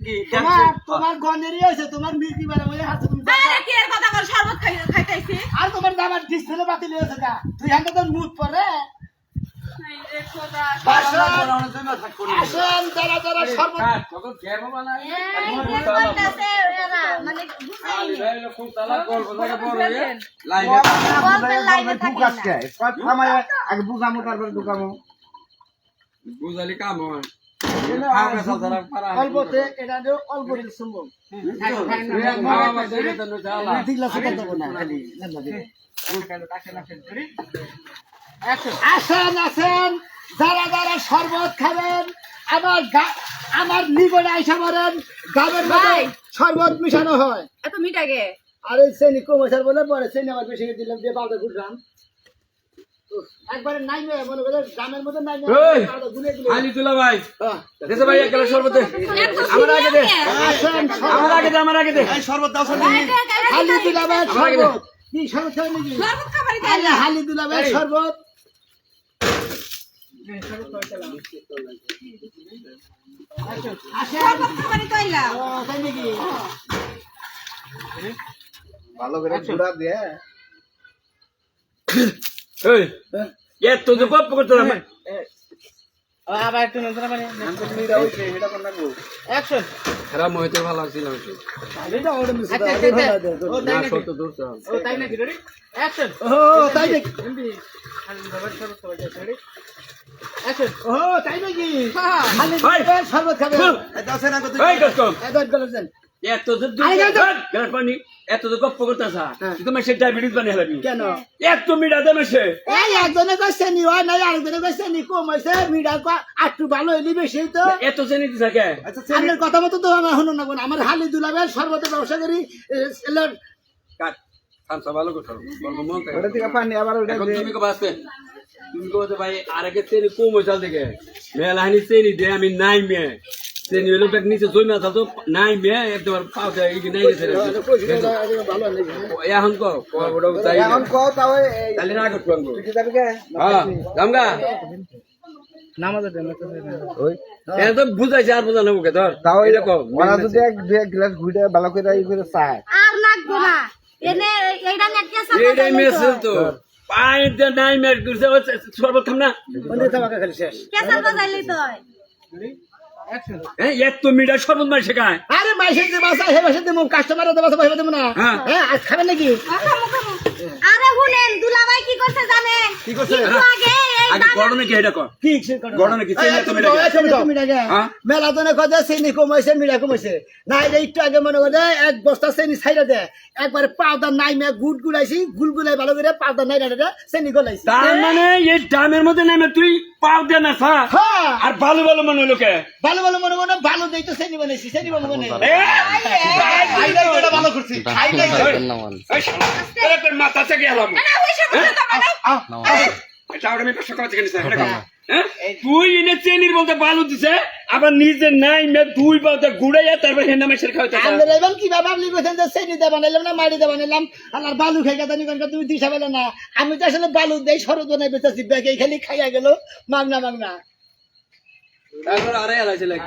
কি তোমার তোমার মির্কি বেলা তুমি আরে কি এর কথা বল? শরবত খাই আর তোমার দাবার ডিসপ্লে বাতিল হয়েছে গা। তুই তোর মুখ বুঝালি কাম হয়। অল্পতে এটা অল্প সম্ভব। আসেন আসেন যারা যারা শরবত খাবেন আমার আমার নিগড়ে আইসা মারেন গাবের ভাই। শরবত মিশানো হয়। এত মিটাগে আর শ্রেণি কমেছার বলে পরে শ্রেণি আমার বেশি দিলাম দিয়ে পাউডা গুললাম একবারে নাইমে মনে করে গ্রামের মধ্যে আলি তুলা ভাই। হ্যাঁ। দেশে ভাই এক গ্লাস শরবত দে। আমার আগে দে। আমার আগে দে আমার আগে দে। শরবত দাও শরবত। হালি দিলাবেন আমার আগে দে। শরবত। কি শরবত খাবেন নাকি শরবত খাবারই আরে তাই হালি দিলাবেন শরবত। আসেন। শরবত খাবারই তাইলা ও, তাই নাকি? এই এ তো যে গপ্প করতে না আবার একটু নজর মানে অ্যাকশন খারাপ হইতে ভালো লাগছিল একটু। এটা ওটা মিস না সত্য দূর তো। ও তাই নাকি? ও তাই নাকি? ও তাই নাকি? হ্যাঁ খালি। দিলাবেন, শরবত। এই দাও সেনা কত এই কাস্টম এ দশ গেলেন এত যে দূর। গ্লাস পানি এত যে গপ্প করতেছা তোমার সে ডায়াবেটিস বানিয়ে হলাবি কেন? এত মিঠা দেবে সে এই একজনে কইছে নি হয় নাই আরেকজনে কইছে নি কম হইছে মিডা কো একটু ভালো হইলি বেশি তো এত জেনে দিছে কে আচ্ছা কথা মতো তো আমার শুনুন না আমার হালি দুলাবে সর্বতের ব্যবসা করি কাট থামসা ভালো কথা বলব মন থেকে এখন তুমি কো বাসতে তুমি কো ভাই? আরেকে চেনি কম দেখে মেলা হানি চেনি দে আমি নাই মে চেনি হলো ব্যাগ নিচে জমি আছে তো নাই মে একদম পাও দেয় এই নাই গেছে নেই এখন কো এখন কো তাও তাহলে না করতে পারব। হ্যাঁ ওই। তো বুঝাইছে আর বুঝানো মুখে ধর তাও এটা ওরা যদি এক দুই এক গ্লাস ঘুরে ভালো করে ই করে চায়। আর লাগবো না। এনে এইটা নেটকে এইটাই মেসেজ তো। পাইতে নাই মেট করছে ও না? বন্ধু তোমাকে খালি শেষ? কেসার বাজাইলি তো হ্যাঁ এত মিঠা সর্বত মার শেখায় আরে মাইসের যে বাসা হে বাসা দেবো কাস্টমার দেবো না। হ্যাঁ। হ্যাঁ আজ খাবেন নাকি? আরে শুনেন দুলাভাই কি করছে জানেন? কি করছে? আগে আগে গড়নে কি এটা কর কি গড়নে কি চেনে তুমি হ্যাঁ? মেলা জনে কথা চিনি কমাইছে মিলা কমাইছে না এটা একটু আগে মনে করে এক বস্তা চেনি ছাইরা দে একবারে পাউডার নাই মে গুড় গুলাইছি গুল গুলাই ভালো করে পাউডার নাই রাখে চেনি গলাইছি তার মানে এই দামের মধ্যে নেমে তুই দে না সা হ্যাঁ আর ভালো ভালো মনে ভালো ভালো মনে মনে ভালো দেই তো চেনি বানাইছি চেনি বানাবো না ভালো করছি খাইলাই তো। মাথা থেকে এলাম আমি পাঁচশো থেকে হ্যাঁ? তুই এনে চেনির বলতে ভালো দিছে আবার নিজে নাই মে দুই বলতে ঘুরাইয়া তারপর হেন নামে সের খাওয়াতে আমরা এবার কি বাবা আপনি বলছেন যে চেনি দিয়ে বানাইলাম না মাড়ি দিয়ে বানাইলাম? বালু খাই কথা নিকন তুমি দিশা পেলে না। আমি তো আসলে বালু দেই শরৎ বানাই বেঁচেছি ব্যাগে খালি খাইয়া গেল। মাগনা মাগনা। তারপর আরে এলাইছে লাগ